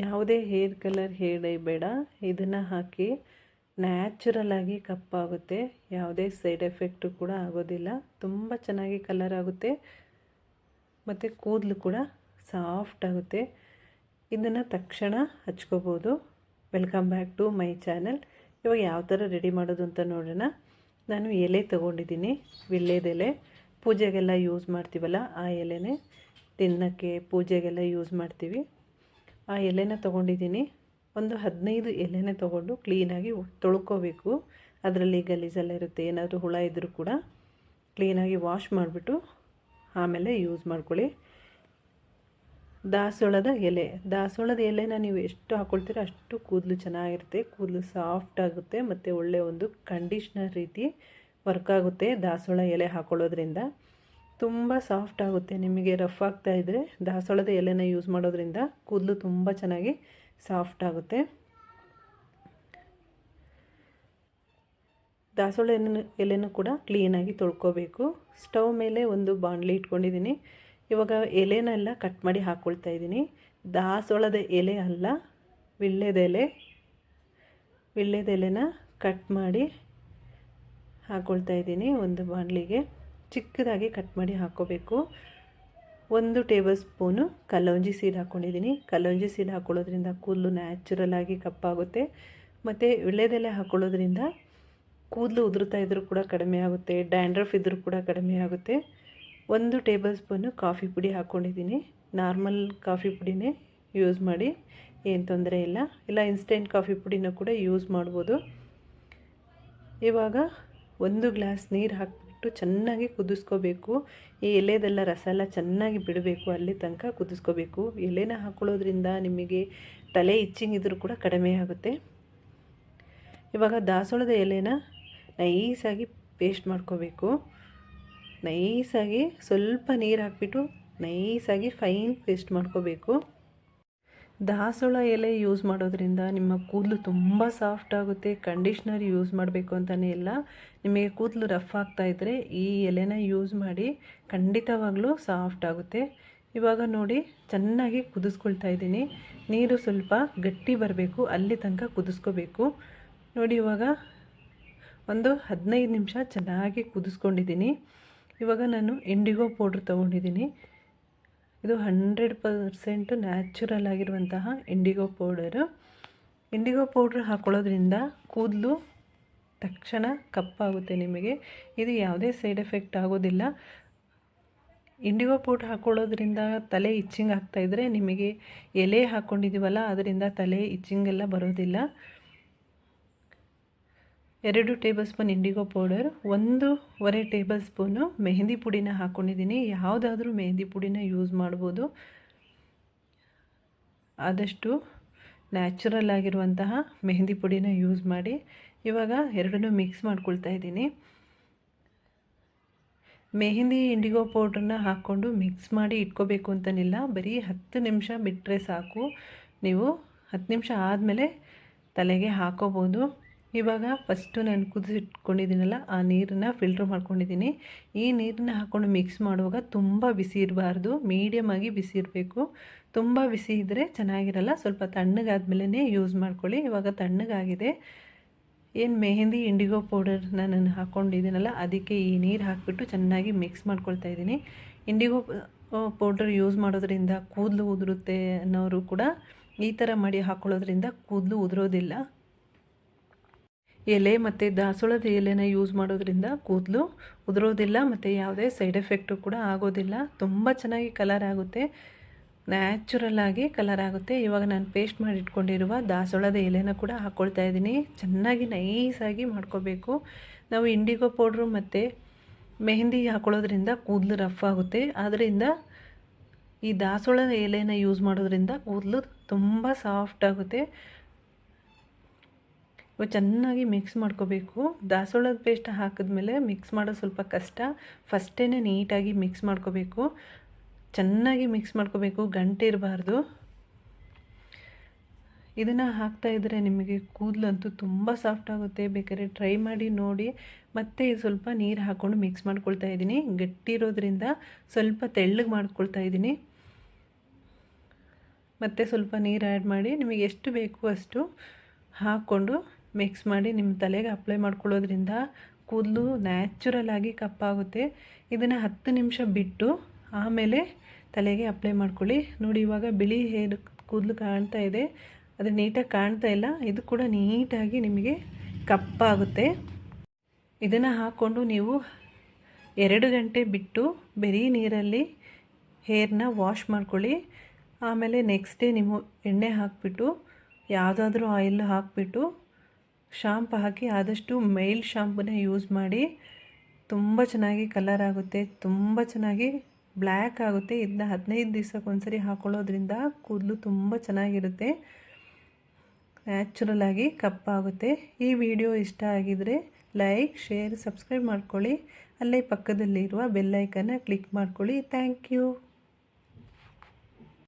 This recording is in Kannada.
ಯಾವುದೇ ಹೇರ್ ಕಲರ್, ಹೇರ್ ಡೈ ಬೇಡ. ಇದನ್ನು ಹಾಕಿ ನ್ಯಾಚುರಲ್ ಆಗಿ ಕಪ್ಪಾಗುತ್ತೆ ಯಾವುದೇ ಸೈಡ್ ಎಫೆಕ್ಟು ಕೂಡ ಆಗೋದಿಲ್ಲ. ತುಂಬ ಚೆನ್ನಾಗಿ ಕಲರ್ ಆಗುತ್ತೆ. ಮತ್ತು ಕೂದಲು ಕೂಡ ಸಾಫ್ಟ್ ಆಗುತ್ತೆ. ಇದನ್ನು ತಕ್ಷಣ ಹಚ್ಕೋಬೋದು. Welcome back to my channel. ಇವಾಗ ಯಾವ ಥರ ರೆಡಿ ಮಾಡೋದು ಅಂತ ನೋಡೋಣ. ನಾನು ಎಲೆ ತೊಗೊಂಡಿದ್ದೀನಿ. ವಿಳ್ಳೆದೆಲೆ ಪೂಜೆಗೆಲ್ಲ ಯೂಸ್ ಮಾಡ್ತೀವಲ್ಲ ಆ ಎಲೆನೇ. ತಿನ್ನೋಕ್ಕೆ ಪೂಜೆಗೆಲ್ಲ ಯೂಸ್ ಮಾಡ್ತೀವಿ. ಆ ಎಲೆನ ತೊಗೊಂಡಿದ್ದೀನಿ. ಒಂದು ಹದಿನೈದು ಎಲೆನ ತೊಗೊಂಡು ಕ್ಲೀನಾಗಿ ತೊಳ್ಕೋಬೇಕು. ಅದರಲ್ಲಿ ಗಲೀಜೆಲ್ಲ ಇರುತ್ತೆ, ಏನಾದರೂ ಹುಳ ಇದ್ದರೂ ಕೂಡ ಕ್ಲೀನಾಗಿ ವಾಶ್ ಮಾಡಿಬಿಟ್ಟು ಆಮೇಲೆ ಯೂಸ್ ಮಾಡ್ಕೊಳ್ಳಿ. ದಾಸೋಳದ ಎಲೆ, ದಾಸೋಳದ ಎಲೆನ ನೀವು ಎಷ್ಟು ಹಾಕ್ಕೊಳ್ತೀರೋ ಅಷ್ಟು ಕೂದಲು ಚೆನ್ನಾಗಿರುತ್ತೆ. ಕೂದಲು ಸಾಫ್ಟ್ ಆಗುತ್ತೆ, ಮತ್ತು ಒಳ್ಳೆಯ ಒಂದು ಕಂಡೀಷ್ನರ್ ರೀತಿ ವರ್ಕ್ ಆಗುತ್ತೆ ದಾಸೋಳ ಎಲೆ ಹಾಕ್ಕೊಳ್ಳೋದ್ರಿಂದ ತುಂಬ ಸಾಫ್ಟ್ ಆಗುತ್ತೆ. ನಿಮಗೆ ರಫ್ ಆಗ್ತಾ ಇದ್ದರೆ ದಾಸವಾಳದ ಎಲೆನ ಯೂಸ್ ಮಾಡೋದ್ರಿಂದ ಕೂದಲು ತುಂಬ ಚೆನ್ನಾಗಿ ಸಾಫ್ಟ್ ಆಗುತ್ತೆ. ದಾಸವಾಳ ಎಲೆ ಎಲೆನೂ ಕೂಡ ಕ್ಲೀನಾಗಿ ತೊಳ್ಕೊಬೇಕು. ಸ್ಟವ್ ಮೇಲೆ ಒಂದು ಬಾಣಲಿ ಇಟ್ಕೊಂಡಿದ್ದೀನಿ. ಇವಾಗ ಎಲೆನೆಲ್ಲ ಕಟ್ ಮಾಡಿ ಹಾಕ್ಕೊಳ್ತಾ ಇದ್ದೀನಿ. ದಾಸವಾಳದ ಎಲೆ ಅಲ್ಲ ವಿಳ್ಳೆದೆಲೆ ವಿಳ್ಳೆದೆಲೆನ ಕಟ್ ಮಾಡಿ ಹಾಕ್ಕೊಳ್ತಾ ಇದ್ದೀನಿ ಒಂದು ಬಾಣಲಿಗೆ. ಚಿಕ್ಕದಾಗಿ ಕಟ್ ಮಾಡಿ ಹಾಕ್ಕೋಬೇಕು ಒಂದು ಟೇಬಲ್ ಸ್ಪೂನು ಕಲ್ಲಂಜಿ ಸೀಡ್ ಹಾಕ್ಕೊಂಡಿದ್ದೀನಿ ಕಲ್ಲಂಜಿ ಸೀಡ್ ಹಾಕ್ಕೊಳ್ಳೋದ್ರಿಂದ ಕೂದಲು ನ್ಯಾಚುರಲ್ ಆಗಿ ಕಪ್ಪಾಗುತ್ತೆ. ಮತ್ತು ವಿಳ್ಳೆದೆಲೆ ಹಾಕ್ಕೊಳ್ಳೋದ್ರಿಂದ ಕೂದಲು ಉದುರುತ್ತಾ ಇದ್ದರೂ ಕೂಡ ಕಡಿಮೆ ಆಗುತ್ತೆ, ಡ್ಯಾಂಡ್ರಫ್ ಇದ್ದರೂ ಕೂಡ ಕಡಿಮೆ ಆಗುತ್ತೆ. ಒಂದು ಟೇಬಲ್ ಸ್ಪೂನು ಕಾಫಿ ಪುಡಿ ಹಾಕ್ಕೊಂಡಿದ್ದೀನಿ ನಾರ್ಮಲ್ ಕಾಫಿ ಪುಡಿನೇ ಯೂಸ್ ಮಾಡಿ, ಏನು ತೊಂದರೆ ಇಲ್ಲ. ಇಲ್ಲ, ಇನ್ಸ್ಟೆಂಟ್ ಕಾಫಿ ಪುಡಿನ ಕೂಡ ಯೂಸ್ ಮಾಡ್ಬೋದು. ಇವಾಗ ಒಂದು ಗ್ಲಾಸ್ ನೀರು ಹಾಕಿಬಿಟ್ಟು ಚೆನ್ನಾಗಿ ಕುದಿಸ್ಕೋಬೇಕು. ಈ ಎಲೆದೆಲ್ಲ ರಸ ಎಲ್ಲ ಚೆನ್ನಾಗಿ ಬಿಡಬೇಕು ಅಲ್ಲಿ ತನಕ ಕುದಿಸ್ಕೋಬೇಕು. ಎಲೆನ ಹಾಕ್ಕೊಳ್ಳೋದ್ರಿಂದ ನಿಮಗೆ ತಲೆ ಇಚ್ಚಿಂಗ್ ಇದ್ರೂ ಕೂಡ ಕಡಿಮೆ ಆಗುತ್ತೆ. ಇವಾಗ ದಾಸೋಳದ ಎಲೆನ ನೈಸಾಗಿ ಪೇಸ್ಟ್ ಮಾಡ್ಕೋಬೇಕು. ನೈಸಾಗಿ ಸ್ವಲ್ಪ ನೀರು ಹಾಕ್ಬಿಟ್ಟು ನೈಸಾಗಿ ಫೈನ್ ಪೇಸ್ಟ್ ಮಾಡ್ಕೋಬೇಕು. ದಾಸವಾಳ ಎಲೆ ಯೂಸ್ ಮಾಡೋದ್ರಿಂದ ನಿಮ್ಮ ಕೂದಲು ತುಂಬ ಸಾಫ್ಟ್ ಆಗುತ್ತೆ ಕಂಡೀಷ್ನರ್ ಯೂಸ್ ಮಾಡಬೇಕು ಅಂತಲೇ ಇಲ್ಲ. ನಿಮಗೆ ಕೂದಲು ರಫ್ ಆಗ್ತಾ ಇದ್ದರೆ ಈ ಎಲೆನ ಯೂಸ್ ಮಾಡಿ ಖಂಡಿತವಾಗ್ಲೂ ಸಾಫ್ಟ್ ಆಗುತ್ತೆ. ಇವಾಗ ನೋಡಿ, ಚೆನ್ನಾಗಿ ಕುದಿಸ್ಕೊಳ್ತಾ ಇದ್ದೀನಿ. ನೀರು ಸ್ವಲ್ಪ ಗಟ್ಟಿ ಬರಬೇಕು, ಅಲ್ಲಿ ತನಕ ಕುದಿಸ್ಕೋಬೇಕು. ನೋಡಿ ಇವಾಗ ಒಂದು ಹದಿನೈದು ನಿಮಿಷ ಚೆನ್ನಾಗಿ ಕುದಿಸ್ಕೊಂಡಿದ್ದೀನಿ. ಇವಾಗ ನಾನು ಇಂಡಿಗೋ ಪೌಡ್ರ್ ತೊಗೊಂಡಿದ್ದೀನಿ. ಇದು ಹಂಡ್ರೆಡ್ ಪರ್ಸೆಂಟ್ ನ್ಯಾಚುರಲ್ ಆಗಿರುವಂತಹ ಇಂಡಿಗೋ ಪೌಡರು. ಇಂಡಿಗೋ ಪೌಡ್ರ್ ಹಾಕೊಳ್ಳೋದ್ರಿಂದ ಕೂದಲು ತಕ್ಷಣ ಕಪ್ಪಾಗುತ್ತೆ ನಿಮಗೆ. ಇದು ಯಾವುದೇ ಸೈಡ್ ಎಫೆಕ್ಟ್ ಆಗೋದಿಲ್ಲ. ಇಂಡಿಗೋ ಪೌಡ್ರ್ ಹಾಕೊಳ್ಳೋದ್ರಿಂದ ತಲೆ ಇಚ್ಚಿಂಗ್ ಆಗ್ತಾಯಿದ್ರೆ ನಿಮಗೆ ಎಲೆ ಹಾಕ್ಕೊಂಡಿದ್ದೀವಲ್ಲ ಅದರಿಂದ ತಲೆ ಇಚ್ಚಿಂಗೆಲ್ಲ ಬರೋದಿಲ್ಲ. ಎರಡು ಟೇಬಲ್ ಸ್ಪೂನ್ ಇಂಡಿಗೋ ಪೌಡರ್ ಒಂದೂವರೆ ಟೇಬಲ್ ಸ್ಪೂನು ಮೆಹಂದಿ ಪುಡಿನ ಹಾಕ್ಕೊಂಡಿದ್ದೀನಿ ಯಾವುದಾದ್ರೂ ಮೆಹಂದಿ ಪುಡಿನ ಯೂಸ್ ಮಾಡ್ಬೋದು. ಆದಷ್ಟು ನ್ಯಾಚುರಲ್ ಆಗಿರುವಂತಹ ಮೆಹಂದಿ ಪುಡಿನ ಯೂಸ್ ಮಾಡಿ. ಇವಾಗ ಎರಡನ್ನೂ ಮಿಕ್ಸ್ ಮಾಡ್ಕೊಳ್ತಾ ಇದ್ದೀನಿ. ಮೆಹಂದಿ ಇಂಡಿಗೋ ಪೌಡ್ರನ್ನ ಹಾಕ್ಕೊಂಡು ಮಿಕ್ಸ್ ಮಾಡಿ ಇಟ್ಕೋಬೇಕು ಅಂತನಿಲ್ಲ. ಬರೀ ಹತ್ತು ನಿಮಿಷ ಬಿಟ್ಟರೆ ಸಾಕು. ನೀವು ಹತ್ತು ನಿಮಿಷ ಆದಮೇಲೆ ತಲೆಗೆ ಹಾಕೋಬೋದು. ಇವಾಗ ಫಸ್ಟು ನಾನು ಕುದಿಸಿಟ್ಕೊಂಡಿದ್ದೀನಲ್ಲ, ಆ ನೀರನ್ನ ಫಿಲ್ಟ್ರ್ ಮಾಡ್ಕೊಂಡಿದ್ದೀನಿ. ಈ ನೀರನ್ನ ಹಾಕ್ಕೊಂಡು ಮಿಕ್ಸ್ ಮಾಡುವಾಗ ತುಂಬ ಬಿಸಿ ಇರಬಾರ್ದು ಮೀಡಿಯಮಾಗಿ ಬಿಸಿ ಇರಬೇಕು. ತುಂಬ ಬಿಸಿ ಇದ್ದರೆ ಚೆನ್ನಾಗಿರಲ್ಲ, ಸ್ವಲ್ಪ ತಣ್ಣಗಾದ್ಮೇಲೆ ಯೂಸ್ ಮಾಡ್ಕೊಳ್ಳಿ. ಇವಾಗ ತಣ್ಣಗಾಗಿದೆ. ಏನು ಮೆಹಂದಿ ಇಂಡಿಗೋ ಪೌಡರ್ನ ನಾನು ಹಾಕ್ಕೊಂಡಿದ್ದೀನಲ್ಲ ಅದಕ್ಕೆ ಈ ನೀರು ಹಾಕಿಬಿಟ್ಟು ಚೆನ್ನಾಗಿ ಮಿಕ್ಸ್ ಮಾಡ್ಕೊಳ್ತಾ ಇದ್ದೀನಿ. ಇಂಡಿಗೋ ಪೌಡರ್ ಯೂಸ್ ಮಾಡೋದ್ರಿಂದ ಕೂದಲು ಉದುರುತ್ತೆ ಅನ್ನೋರು ಕೂಡ ಈ ಥರ ಮಾಡಿ ಹಾಕ್ಕೊಳ್ಳೋದ್ರಿಂದ ಕೂದಲು ಉದುರೋದಿಲ್ಲ. ಎಲೆ ಮತ್ತು ದಾಸೋಳದ ಎಲೆನ ಯೂಸ್ ಮಾಡೋದ್ರಿಂದ ಕೂದಲು ಉದುರೋದಿಲ್ಲ ಮತ್ತು ಯಾವುದೇ ಸೈಡ್ ಎಫೆಕ್ಟು ಕೂಡ ಆಗೋದಿಲ್ಲ. ತುಂಬ ಚೆನ್ನಾಗಿ ಕಲರ್ ಆಗುತ್ತೆ. ನ್ಯಾಚುರಲ್ ಆಗಿ ಕಲರ್ ಆಗುತ್ತೆ. ಇವಾಗ ನಾನು ಪೇಸ್ಟ್ ಮಾಡಿ ಇಟ್ಕೊಂಡಿರುವ ದಾಸವಾಳದ ಎಲೆನ ಕೂಡ ಹಾಕ್ಕೊಳ್ತಾ ಇದ್ದೀನಿ. ಚೆನ್ನಾಗಿ ನೈಸಾಗಿ ಮಾಡ್ಕೋಬೇಕು. ನಾವು ಇಂಡಿಗೋ ಪೌಡ್ರು ಮತ್ತು ಮೆಹಂದಿ ಹಾಕ್ಕೊಳ್ಳೋದ್ರಿಂದ ಕೂದಲು ರಫ್ ಆಗುತ್ತೆ. ಆದ್ದರಿಂದ ಈ ದಾಸೋಳದ ಎಲೆನ ಯೂಸ್ ಮಾಡೋದ್ರಿಂದ ಕೂದಲು ತುಂಬ ಸಾಫ್ಟ್ ಆಗುತ್ತೆ. ಚೆನ್ನಾಗಿ ಮಿಕ್ಸ್ ಮಾಡ್ಕೋಬೇಕು. ದಾಸವಾಳದ ಪೇಸ್ಟ್ ಹಾಕಿದ್ಮೇಲೆ ಮಿಕ್ಸ್ ಮಾಡೋದು ಸ್ವಲ್ಪ ಕಷ್ಟ. ಫಸ್ಟೇ ನೀಟಾಗಿ ಮಿಕ್ಸ್ ಮಾಡ್ಕೋಬೇಕು. ಚೆನ್ನಾಗಿ ಮಿಕ್ಸ್ ಮಾಡ್ಕೋಬೇಕು, ಗಂಟೆ ಇರಬಾರ್ದು. ಇದನ್ನು ಹಾಕ್ತಾ ಇದ್ದರೆ ನಿಮಗೆ ಕೂದಲಂತೂ ತುಂಬ ಸಾಫ್ಟ್ ಆಗುತ್ತೆ. ಬೇಕಾದ್ರೆ ಟ್ರೈ ಮಾಡಿ ನೋಡಿ. ಮತ್ತೆ ಸ್ವಲ್ಪ ನೀರು ಹಾಕ್ಕೊಂಡು ಮಿಕ್ಸ್ ಮಾಡ್ಕೊಳ್ತಾ ಇದ್ದೀನಿ. ಗಟ್ಟಿರೋದ್ರಿಂದ ಸ್ವಲ್ಪ ತೆಳ್ಳಗೆ ಮಾಡ್ಕೊಳ್ತಾ ಇದ್ದೀನಿ. ಮತ್ತೆ ಸ್ವಲ್ಪ ನೀರು ಆ್ಯಡ್ ಮಾಡಿ ನಿಮಗೆ ಎಷ್ಟು ಬೇಕು ಅಷ್ಟು ಹಾಕ್ಕೊಂಡು ಮಿಕ್ಸ್ ಮಾಡಿ ನಿಮ್ಮ ತಲೆಗೆ ಅಪ್ಲೈ ಮಾಡ್ಕೊಳ್ಳೋದ್ರಿಂದ ಕೂದಲು ನ್ಯಾಚುರಲ್ ಆಗಿ ಕಪ್ಪಾಗುತ್ತೆ. ಇದನ್ನು ಹತ್ತು ನಿಮಿಷ ಬಿಟ್ಟು ಆಮೇಲೆ ತಲೆಗೆ ಅಪ್ಲೈ ಮಾಡ್ಕೊಳ್ಳಿ. ನೋಡಿ, ಇವಾಗ ಬಿಳಿ ಹೇರ್ ಕೂದಲು ಕಾಣ್ತಾ ಇದೆ. ಅದು ನೀಟಾಗಿ ಕಾಣ್ತಾ ಇಲ್ಲ. ಇದು ಕೂಡ ನೀಟಾಗಿ ನಿಮಗೆ ಕಪ್ಪಾಗುತ್ತೆ. ಇದನ್ನು ಹಾಕ್ಕೊಂಡು ನೀವು ಎರಡು ಗಂಟೆ ಬಿಟ್ಟು ಬರೀ ನೀರಲ್ಲಿ ಹೇರ್ನ ವಾಶ್ ಮಾಡ್ಕೊಳ್ಳಿ. ಆಮೇಲೆ ನೆಕ್ಸ್ಟ್ ಡೇ ನೀವು ಎಣ್ಣೆ ಹಾಕಿಬಿಟ್ಟು, ಯಾವುದಾದ್ರೂ ಆಯಿಲ್ ಹಾಕಿಬಿಟ್ಟು ಶಾಂಪು ಹಾಕಿ ಆದಷ್ಟು ಮೈಲ್ ಶಾಂಪೂನ ಯೂಸ್ ಮಾಡಿ ತುಂಬ ಚೆನ್ನಾಗಿ ಕಲರ್ ಆಗುತ್ತೆ, ತುಂಬ ಚೆನ್ನಾಗಿ ಬ್ಲ್ಯಾಕ್ ಆಗುತ್ತೆ. ಇದನ್ನ ಹದಿನೈದು ದಿವ್ಸಕ್ಕೊಂದ್ಸರಿ ಹಾಕೊಳ್ಳೋದ್ರಿಂದ ಕೂದಲು ತುಂಬ ಚೆನ್ನಾಗಿರುತ್ತೆ. ನ್ಯಾಚುರಲ್ ಆಗಿ ಕಪ್ಪಾಗುತ್ತೆ. ಈ ವಿಡಿಯೋ ಇಷ್ಟ ಆಗಿದರೆ ಲೈಕ್, ಶೇರ್, ಸಬ್ಸ್ಕ್ರೈಬ್ ಮಾಡ್ಕೊಳ್ಳಿ. ಅಲ್ಲೇ ಪಕ್ಕದಲ್ಲಿರುವ ಬೆಲ್ಲೈಕನ್ನ ಕ್ಲಿಕ್ ಮಾಡ್ಕೊಳ್ಳಿ. Thank you.